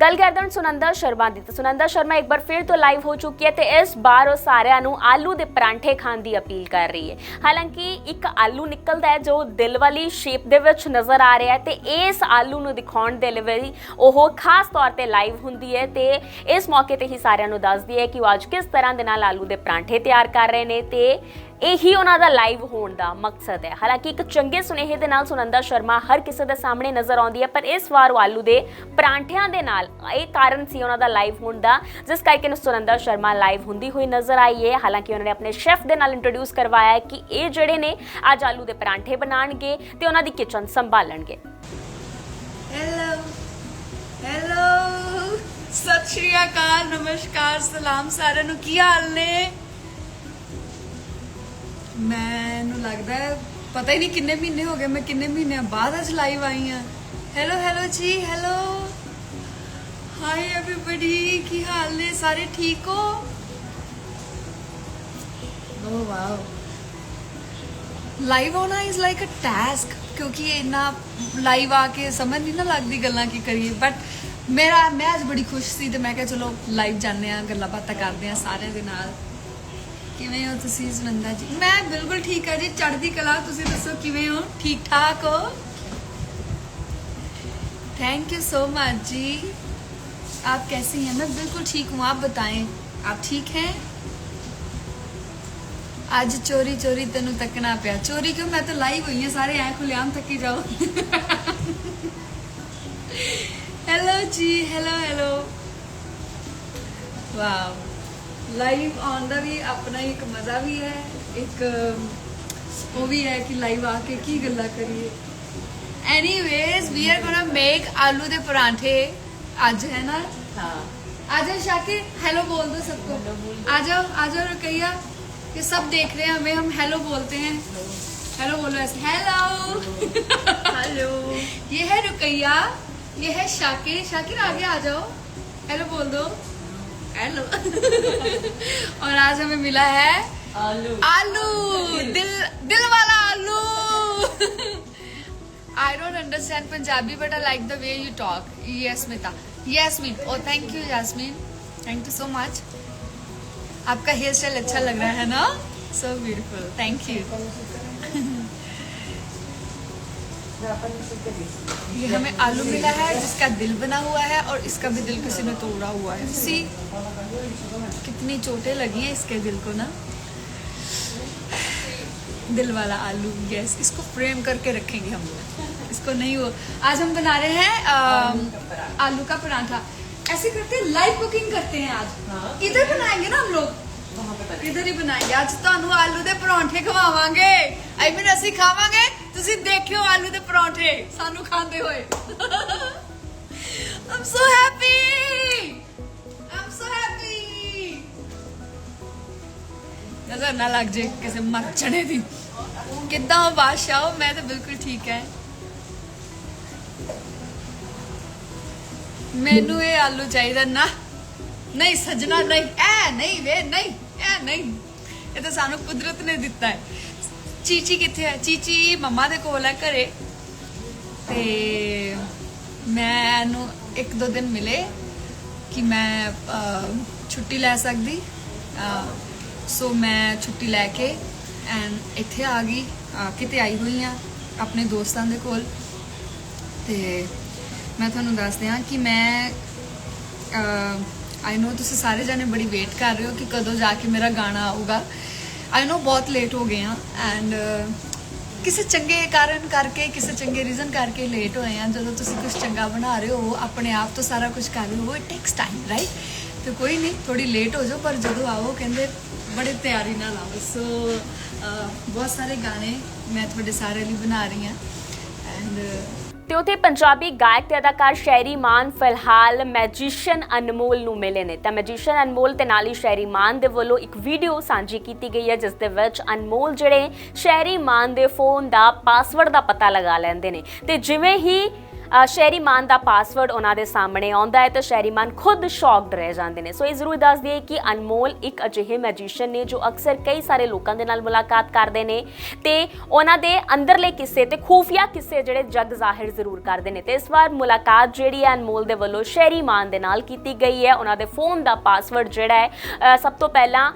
ਗੱਲ ਕਰਦੇ ਹਾਂ ਸੁਨੰਦਾ ਸ਼ਰਮਾ ਦੀ। ਤਾਂ ਸੁਨੰਦਾ ਸ਼ਰਮਾ ਇੱਕ ਵਾਰ ਫਿਰ ਤੋਂ ਲਾਈਵ ਹੋ ਚੁੱਕੀ ਹੈ ਤੇ ਇਸ ਵਾਰ ਉਹ ਸਾਰਿਆਂ ਨੂੰ ਆਲੂ ਦੇ ਪਰਾਂਠੇ ਖਾਣ ਦੀ ਅਪੀਲ ਕਰ ਰਹੀ ਹੈ। ਹਾਲਾਂਕਿ ਇੱਕ ਆਲੂ ਨਿਕਲਦਾ ਹੈ ਜੋ ਦਿਲ ਵਾਲੀ ਸ਼ੇਪ ਦੇ ਵਿੱਚ ਨਜ਼ਰ ਆ ਰਿਹਾ ਹੈ ਤੇ ਇਸ ਆਲੂ ਨੂੰ ਦਿਖਾਉਣ ਦੇ ਲਈ ਉਹ ਖਾਸ ਤੌਰ ਤੇ ਲਾਈਵ ਹੁੰਦੀ ਹੈ ਤੇ ਇਸ ਮੌਕੇ ਤੇ ਹੀ ਸਾਰਿਆਂ ਨੂੰ ਦੱਸਦੀ ਹੈ ਕਿ ਉਹ ਅੱਜ ਕਿਸ ਤਰ੍ਹਾਂ ਦੇ ਨਾਲ ਆਲੂ ਦੇ ਪਰਾਂਠੇ ਤਿਆਰ ਕਰ ਰਹੇ ਨੇ ਤੇ ਇਹੀ ਉਹਨਾਂ ਦਾ ਲਾਈਵ ਹੋਣ ਦਾ ਮਕਸਦ ਹੈ। ਹਾਲਾਂਕਿ ਇੱਕ ਚੰਗੇ ਸੁਨੇਹੇ ਦੇ ਨਾਲ ਸੁਨੰਦਾ ਸ਼ਰਮਾ ਹਰ ਕਿਸੇ ਦੇ ਸਾਹਮਣੇ ਨਜ਼ਰ ਆਉਂਦੀ ਹੈ, ਪਰ ਇਸ ਵਾਰ ਆਲੂ ਦੇ ਪਰਾਂਠਿਆਂ ਦੇ ਨਾਲ ਇਹ ਕਾਰਨ ਸੀ ਉਹਨਾਂ ਦਾ ਲਾਈਵ ਹੋਣ ਦਾ, ਜਿਸ ਕਰਕੇ ਸੁਨੰਦਾ ਸ਼ਰਮਾ ਲਾਈਵ ਹੁੰਦੀ ਹੋਈ ਨਜ਼ਰ ਆਈ ਹੈ। ਹਾਲਾਂਕਿ ਉਹਨਾਂ ਨੇ ਆਪਣੇ ਸ਼ੈਫ ਦੇ ਨਾਲ ਇੰਟਰੋਡਿਊਸ ਕਰਵਾਇਆ ਹੈ ਕਿ ਇਹ ਜਿਹੜੇ ਨੇ ਅੱਜ ਆਲੂ ਦੇ ਪਰਾਂਠੇ ਬਣਾਉਣਗੇ ਤੇ ਉਹਨਾਂ ਦੀ ਕਿਚਨ ਸੰਭਾਲਣਗੇ। ਹੈਲੋ ਹੈਲੋ ਸਤਿ ਸ਼੍ਰੀ ਅਕਾਲ, ਨਮਸਕਾਰ, ਸਲਾਮ ਸਾਰਿਆਂ ਨੂੰ। ਕੀ ਹਾਲ ਨੇ? ਮੈਨੂੰ ਲੱਗਦਾ ਹੈ ਪਤਾ ਹੀ ਨਹੀਂ ਕਿੰਨੇ ਮਹੀਨੇ ਹੋ ਗਏ ਮੈਂ ਕਿੰਨੇ ਮਹੀਨਿਆਂ ਬਾਅਦ ਅੱਜ ਲਾਈਵ ਆਈ ਹਾਂ ਹੈਲੋ ਹੈਲੋ ਜੀ ਹੈਲੋ ਹਾਈ एवरीबॉडी ਕੀ ਹਾਲ ਨੇ ਸਾਰੇ ਠੀਕ ਹੋ ਓ ਵਾਓ ਲਾਈਵ ਆਉਣਾ ਇਜ਼ ਲਾਈਕ ਅ ਟਾਸਕ ਕਿਉਂਕਿ ਇੰਨਾ ਲਾਈਵ ਆ ਕੇ ਸਮਝ ਨਹੀਂ ਨਾ ਲੱਗਦੀ ਗੱਲਾਂ ਕੀ ਕਰੀਏ ਬਟ ਮੇਰਾ ਮੈਂ ਅੱਜ ਬੜੀ ਖੁਸ਼ ਸੀ ਤੇ ਮੈਂ ਕਿਹਾ ਚਲੋ ਲਾਈਵ ਜਾਂਦੇ ਆ ਗੱਲਾਂ ਬਾਤਾਂ ਕਰਦੇ ਆ ਸਾਰਿਆਂ ਦੇ ਨਾਲ ਕਿਵੇਂ ਹੋ ਤੁਸੀਂ ਸੁਨੰਦਾ ਜੀ ਮੈਂ ਬਿਲਕੁਲ ਠੀਕ ਆ ਜੀ ਚੜ੍ਹਦੀ ਕਲਾ ਤੁਸੀਂ ਦੱਸੋ ਕਿਵੇਂ ਹੋ ਠੀਕ ਠਾਕ ਹੋ थैंक यू सो मच जी आप कैसी हैं मैं बिल्कुल ठीक हूँ आप बताएं आप ठीक हैं ਅੱਜ ਚੋਰੀ ਚੋਰੀ ਤੈਨੂੰ ਤੱਕਣਾ ਪਿਆ ਚੋਰੀ ਕਿਉਂ ਮੈਂ ਤਾਂ ਲਾਈਵ ਹੋਈ ਹਾਂ ਸਾਰੇ ਐ ਖੁੱਲਿਆਮ ਤੱਕੀ ਜਾਓ ਹੈਲੋ ਜੀ ਹੈਲੋ ਹੈਲੋ ਵਾਓ ਲਾਈਵ ਆਉਣ ਦਾ ਵੀ ਆਪਣਾ ਹੀ ਇੱਕ ਮਜ਼ਾ ਵੀ ਹੈ ਇੱਕ ਉਹ ਵੀ ਹੈ ਕਿ ਲਾਈਵ ਆ ਕੇ ਕੀ ਗੱਲਾਂ ਕਰੀਏ anyways we are gonna make aloo दे परांठे आज है ना हाँ आ जाओ शाकिर हेलो बोल दो सबको आ जाओ आ जाओ रुकैया ये सब देख रहे हैं हमें हम हेलो बोलते हैं हेलो बोलो ऐसे हेलो हेलो ये है रुकैया ये है शाकिर शाकिर आगे आ जाओ हेलो बोल दो हेलो और आज हमें मिला है आलू। आलू। दिल दिल वाला आलू। I don't understand Punjabi but I like the way you talk ये स्मिता ये Smit oh thank you Yasmin thank you so much आपका हेयर स्टाइल अच्छा लग रहा है ना? सो ब्यूटीफुल थैंक यू ये हमें आलू मिला है जिसका दिल बना हुआ है और इसका भी दिल किसी ने तोड़ा हुआ है सी कितनी चोटें लगी हैं इसके दिल को ना दिल वाला आलू यस इसको फ्रेम करके रखेंगे हम लोग इसको नहीं हो आज हम बना रहे हैं अम, आलू का पराठा ऐसे करते हैं लाइव कुकिंग करते हैं आज इधर बनाएंगे ना हम लोग ਇਧਰ ਹੀ ਬਣਾਏਗੇ ਅੱਜ ਤੁਹਾਨੂੰ ਆਲੂ ਦੇ ਪਰੌਂਠੇ ਖਵਾਵਾਂਗੇ ਆਈ ਮੀਨ ਅਸੀਂ ਖਾਵਾਂਗੇ ਤੁਸੀਂ ਦੇਖਿਓ ਆਲੂ ਦੇ ਪਰੌਂਠੇ ਸਾਨੂੰ ਖਾਂਦੇ ਹੋਏ ਆਮ ਸੋ ਹੈਪੀ ਆਮ ਸੋ ਹੈਪੀ ਨਜ਼ਰ ਨਾ ਲੱਗ ਜੇ ਕਿਸੇ ਮੱਛਣੇ ਦੀ ਕਿੱਦਾਂ ਹੋ ਬਾਦਸ਼ਾਹ ਮੈਂ ਤਾਂ ਬਿਲਕੁਲ ਠੀਕ ਹੈ ਮੈਨੂੰ ਇਹ ਆਲੂ ਚਾਹੀਦਾ ਨਾ ਨਹੀਂ ਸਜਣਾ ਨਹੀਂ ਐ ਨਹੀਂ ਵੇ ਨਹੀਂ ਐ ਨਹੀਂ ਇਹ ਤਾਂ ਸਾਨੂੰ ਕੁਦਰਤ ਨੇ ਦਿੱਤਾ ਹੈ ਚੀਚੀ ਕਿੱਥੇ ਹੈ ਚੀਚੀ ਮੰਮਾ ਦੇ ਕੋਲ ਹੈ ਘਰੇ ਤੇ ਮੈਂ ਨੂੰ ਇੱਕ ਦੋ ਦਿਨ ਮਿਲੇ ਕਿ ਮੈਂ ਛੁੱਟੀ ਲੈ ਸਕਦੀ ਸੋ ਮੈਂ ਛੁੱਟੀ ਲੈ ਕੇ ਐਂਡ ਇੱਥੇ ਆ ਗਈ ਅਹ, ਕਿਤੇ ਆਈ ਹੋਈ ਆ ਆਪਣੇ ਦੋਸਤਾਂ ਦੇ ਕੋਲ ਤੇ ਮੈਂ ਤੁਹਾਨੂੰ ਦੱਸਦੇ ਹਾਂ ਕਿ ਮੈਂ ਆਈ ਨੋ ਤੁਸੀਂ ਸਾਰੇ ਜਾਣੇ ਬੜੀ ਵੇਟ ਕਰ ਰਹੇ ਹੋ ਕਿ ਕਦੋਂ ਜਾ ਕੇ ਮੇਰਾ ਗਾਣਾ ਆਊਗਾ ਆਈ ਨੋ ਬਹੁਤ ਲੇਟ ਹੋ ਗਏ ਆ ਐਂਡ ਕਿਸੇ ਚੰਗੇ ਕਾਰਨ ਕਰਕੇ ਕਿਸੇ ਚੰਗੇ ਰੀਜ਼ਨ ਕਰਕੇ ਲੇਟ ਹੋਏ ਆ ਜਦੋਂ ਤੁਸੀਂ ਕੁਝ ਚੰਗਾ ਬਣਾ ਰਹੇ ਹੋ ਆਪਣੇ ਆਪ ਤੋਂ ਸਾਰਾ ਕੁਝ ਕਰ ਰਹੇ ਹੋ ਇਟ ਟੇਕਸ ਟਾਈਮ ਰਾਈਟ ਤੇ ਕੋਈ ਨਹੀਂ ਥੋੜੀ ਲੇਟ ਹੋ ਜਾਓ ਪਰ ਜਦੋਂ ਆਓ ਕਹਿੰਦੇ ਬੜੇ ਤਿਆਰੀ ਨਾਲ ਆਓ ਸੋ ਬਹੁਤ ਸਾਰੇ ਗਾਣੇ ਮੈਂ ਤੁਹਾਡੇ ਸਾਰੇ ਲਈ ਬਣਾ ਰਹੀ ਹਾਂ ਐਂਡ ਤੇ ਉਥੇ ਪੰਜਾਬੀ ਗਾਇਕ ਤੇ ਅਦਾਕਾਰ ਸ਼ੈਰੀ ਮਾਨ ਫਿਲਹਾਲ ਮੈਜੀਸ਼ੀਅਨ ਅਨਮੋਲ ਨੂੰ ਮਿਲੇ ਨੇ। ਤਾਂ ਮੈਜੀਸ਼ੀਅਨ ਅਨਮੋਲ ਤੇ ਨਾਲ ਹੀ ਸ਼ੈਰੀ ਮਾਨ ਦੇ ਵੱਲੋਂ ਇੱਕ ਵੀਡੀਓ ਸਾਂਝੀ ਕੀਤੀ ਗਈ ਹੈ, ਜਿਸ ਦੇ ਵਿੱਚ ਅਨਮੋਲ ਜਿਹੜੇ ਸ਼ੈਰੀ ਮਾਨ ਦੇ ਫੋਨ ਦਾ ਪਾਸਵਰਡ ਦਾ ਪਤਾ ਲਗਾ ਲੈਂਦੇ ਨੇ। ਤੇ ਜਿਵੇਂ ਹੀ ਸ਼ਹਿਰੀ ਮਾਨ ਦਾ ਪਾਸਵਰਡ ਉਹਨਾਂ ਦੇ ਸਾਹਮਣੇ ਆਉਂਦਾ ਹੈ ਤਾਂ ਸ਼ਹਿਰੀ ਮਾਨ ਖੁਦ ਸ਼ੌਕਡ ਰਹਿ ਜਾਂਦੇ ਨੇ। ਸੋ ਇਹ ਜ਼ਰੂਰ ਦੱਸ ਦਈਏ ਕਿ ਅਨਮੋਲ ਇੱਕ ਅਜਿਹੇ ਮੈਜੀਸ਼ੀਅਨ ਨੇ ਜੋ ਅਕਸਰ ਕਈ ਸਾਰੇ ਲੋਕਾਂ ਦੇ ਨਾਲ ਮੁਲਾਕਾਤ ਕਰਦੇ ਨੇ ਤੇ ਉਹਨਾਂ ਦੇ ਅੰਦਰਲੇ ਕਿੱਸੇ ਤੇ ਖੂਫੀਆ ਕਿੱਸੇ ਜਿਹੜੇ ਜਗ ਜ਼ਾਹਿਰ ਜ਼ਰੂਰ ਕਰਦੇ ਨੇ। ਤੇ ਇਸ ਵਾਰ ਮੁਲਾਕਾਤ ਜਿਹੜੀ ਹੈ ਅਨਮੋਲ ਦੇ ਵੱਲੋਂ ਸ਼ਹਿਰੀ ਮਾਨ ਦੇ ਨਾਲ ਕੀਤੀ ਗਈ ਹੈ। ਉਹਨਾਂ ਦੇ ਫੋਨ ਦਾ ਪਾਸਵਰਡ ਜਿਹੜਾ ਹੈ ਸਭ ਤੋਂ ਪਹਿਲਾਂ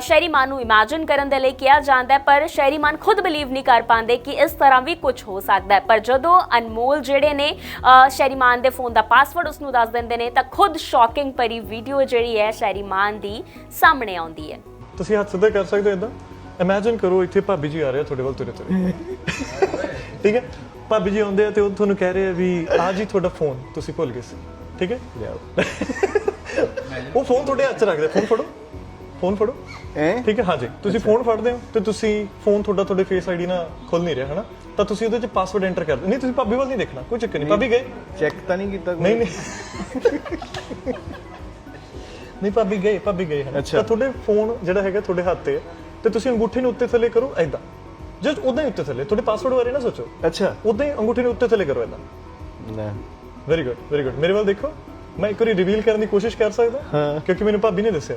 ਸ਼ਹਿਰੀ ਮਾਨ ਨੂੰ ਇਮੇਜਿਨ ਕਰਨ ਦੇ ਲਈ ਕਿਹਾ ਜਾਂਦਾ ਹੈ, ਪਰ ਸ਼ਹਿਰੀ ਮਾਨ ਖੁਦ ਬਿਲੀਵ ਨਹੀਂ ਕਰ ਪਾਉਂਦੇ ਕਿ ਇਸ ਤਰ੍ਹਾਂ ਵੀ ਕੁਝ ਹੋ ਸਕਦਾ ਹੈ। ਪਰ ਜਦੋਂ ਅਨਮੋਲ ਜਿਹੜੇ ਨੇ ਅ, ਸ਼ੈਰੀ ਮਾਨ ਦੇ ਫੋਨ ਦਾ ਪਾਸਵਰਡ ਉਸ ਨੂੰ ਦੱਸ ਦਿੰਦੇ ਨੇ ਤਾਂ ਖੁਦ ਸ਼ੌਕਿੰਗ ਭਰੀ ਵੀਡੀਓ ਜਿਹੜੀ ਹੈ ਸ਼ੈਰੀ ਮਾਨ ਦੀ ਸਾਹਮਣੇ ਆਉਂਦੀ ਹੈ। ਤੁਸੀਂ ਹੱਥ ਸਿੱਧਾ ਕਰ ਸਕਦੇ ਹੋ ਇਦਾਂ ਇਮੇਜਿਨ ਕਰੋ ਇੱਥੇ ਭਾਬੀ ਜੀ ਆ ਰਹੇ ਆ ਤੁਹਾਡੇ ਵੱਲ ਤੁਰੇ ਤੁਰੇ। ਠੀਕ ਹੈ? ਭਾਬੀ ਜੀ ਆਉਂਦੇ ਆ ਤੇ ਉਹ ਤੁਹਾਨੂੰ ਕਹਿ ਰਹੇ ਆ ਵੀ ਆ ਜੀ ਤੁਹਾਡਾ ਫੋਨ ਤੁਸੀਂ ਭੁੱਲ ਗਏ ਸੀ। ਠੀਕ ਹੈ? ਉਹ ਫੋਨ ਤੁਹਾਡੇ ਹੱਥ 'ਚ ਰੱਖਦੇ ਫੋਨ ਫੜੋ। ਫੋਨ ਫੜੋ। ਠੀਕ ਹੈ ਹਾਂਜੀ। ਤੁਸੀਂ ਫੋਨ ਫੜਦੇ ਹੋ ਤੇ ਤੁਸੀਂ ਫੋਨ ਤੁਹਾਡਾ ਤੁਹਾਡੇ ਫੇਸ ਆਈਡੀ ਨਾਲ ਖੁੱਲ ਨਹੀਂ ਰਿਹਾ ਹਨਾ? ਤਾਂ ਤੁਸੀਂ ਉਹਦੇ 'ਚ ਪਾਸਵਰਡ ਐਂਟਰ ਕਰਦੇ ਨਹੀਂ ਤੁਸੀਂ ਭਾਬੀ ਵੱਲ ਨਹੀਂ ਦੇਖਣਾ ਕੋਈ ਚੱਕਰ ਨਹੀਂ। ਭਾਬੀ ਗਏ? ਚੈੱਕ ਤਾਂ ਨਹੀਂ ਕੀਤਾ ਨਹੀਂ ਨਹੀਂ। ਨਹੀਂ ਭਾਬੀ ਗਏ ਭਾਬੀ ਗਏ ਹਨ। ਤਾਂ ਤੁਹਾਡੇ ਫੋਨ ਜਿਹੜਾ ਹੈਗਾ ਤੁਹਾਡੇ ਹੱਥ ਤੇ ਤੇ ਤੁਸੀਂ ਅੰਗੂਠੇ ਨੂੰ ਉੱਤੇ ਥੱਲੇ ਕਰੋ ਐਦਾਂ ਜਸਟ ਉਦਾਂ ਹੀ ਉੱਤੇ ਥੱਲੇ। ਤੁਹਾਡੇ ਪਾਸਵਰਡ ਬਾਰੇ ਨਾ ਸੋਚੋ। ਅੱਛਾ। ਉਦਾਂ ਹੀ ਅੰਗੂਠੇ ਨੂੰ ਉੱਤੇ ਥੱਲੇ ਕਰੋ ਐਦਾਂ ਲੈ। ਵੈਰੀ ਗੁੱਡ ਵੈਰੀ ਗੁੱਡ ਮੇਰੇ ਵੱਲ ਦੇਖੋ। ਮੈਂ ਇੱਕ ਵਾਰੀ ਰਿਵੀਲ ਕਰਨ ਦੀ ਕੋਸ਼ਿਸ਼ ਕਰ ਸਕਦਾ। ਹਾਂ। ਕਿਉਂਕਿ ਮੈਨੂੰ ਭਾਬੀ ਨੇ ਦੱਸਿਆ।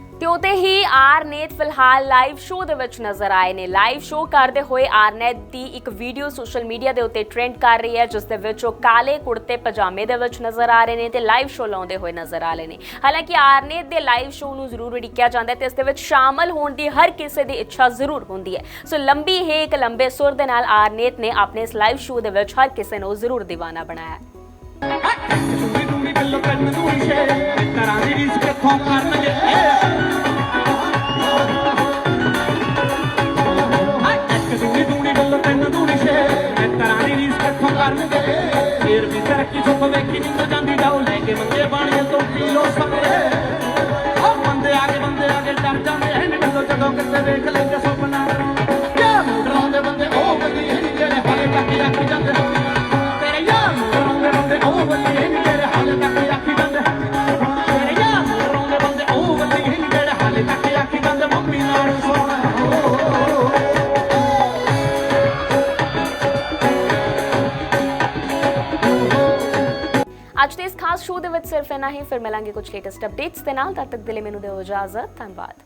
ਤੇ ਉਤੇ ਹੀ ਆਰਨੇਤ ਫਿਲਹਾਲ ਲਾਈਵ ਸ਼ੋਅ ਦੇ ਵਿੱਚ ਨਜ਼ਰ ਆਏ ਨੇ। ਲਾਈਵ ਸ਼ੋਅ ਕਰਦੇ ਹੋਏ ਆਰਨੇਤ ਦੀ ਇੱਕ ਵੀਡੀਓ ਸੋਸ਼ਲ ਮੀਡੀਆ ਦੇ ਉੱਤੇ ਟ੍ਰੈਂਡ ਕਰ ਰਹੀ ਹੈ, ਜਿਸ ਦੇ ਵਿੱਚ ਉਹ ਕਾਲੇ ਕੁੜਤੇ ਪਜਾਮੇ ਦੇ ਵਿੱਚ ਨਜ਼ਰ ਆ ਰਹੇ ਨੇ ਤੇ ਲਾਈਵ ਸ਼ੋਅ ਲਾਉਂਦੇ ਹੋਏ ਨਜ਼ਰ ਆ ਰਹੇ ਨੇ। ਹਾਲਾਂਕਿ ਆਰਨੇਤ ਦੇ ਲਾਈਵ ਸ਼ੋਅ ਨੂੰ ਜ਼ਰੂਰ ਉਡੀਕਿਆ ਜਾਂਦਾ ਹੈ ਤੇ ਇਸ ਦੇ ਵਿੱਚ ਸ਼ਾਮਲ ਹੋਣ ਦੀ ਹਰ ਕਿਸੇ ਦੀ ਇੱਛਾ ਜ਼ਰੂਰ ਹੁੰਦੀ ਹੈ। ਸੋ ਲੰਬੀ ਹੈ ਇੱਕ ਲੰਬੇ ਸੁਰ ਦੇ ਨਾਲ ਆਰਨੇਤ ਨੇ ਆਪਣੇ ਇਸ ਲਾਈਵ ਸ਼ੋਅ ਦੇ ਵਿੱਚ ਹਰ ਕਿਸੇ ਨੂੰ ਜ਼ਰੂਰ ਦੀਵਾਨਾ ਬਣਾਇਆ। ਹੈ ਦੂਰੀ ਦੂਰੀ ਗੱਲੋਂ ਕੰਨ ਦੂਰੀ ਸ਼ੇ ਕਰਾਂ ਦੀ ਰੀਸ ਕਿੱਥੋਂ ਕਰਨਗੇ ਇੱਕ ਦੂਰੀ ਦੀ ਰੀਸ ਕਿੱਥੋਂ ਕਰਨਗੇ ਫੇਰ ਵੀ ਤਰੱਕੀ ਸੁੱਖ ਵੇਖੀ ਨਿੰਦ ਜਾਂਦੀ ਜਾਓ ਲੈ ਕੇ ਬੰਦੇ ਬਾਣੀਆਂ ਤੋਂ ਪੀ ਲੋ ਸਪਰੇ ਉਹ ਬੰਦੇ ਆ ਕੇ ਬੰਦੇ ਆ ਕੇ ਡਰ ਜਾਂਦੇ ਹਨ ਜਦੋਂ ਜਦੋਂ ਕਿਤੇ ਵੇਖ ਲੈਂਦੇ ਸਿਰਫ ਇੰਨਾ ਹੀ। ਫਿਰ ਮਿਲਾਂਗੇ ਕੁਝ ਲੇਟੈਸਟ ਅਪਡੇਟਸ ਦੇ ਨਾਲ। ਤਦ ਤੱਕ ਦੇ ਲਈ ਮੈਨੂੰ ਦਿਓ ਇਜਾਜ਼ਤ। ਧੰਨਵਾਦ।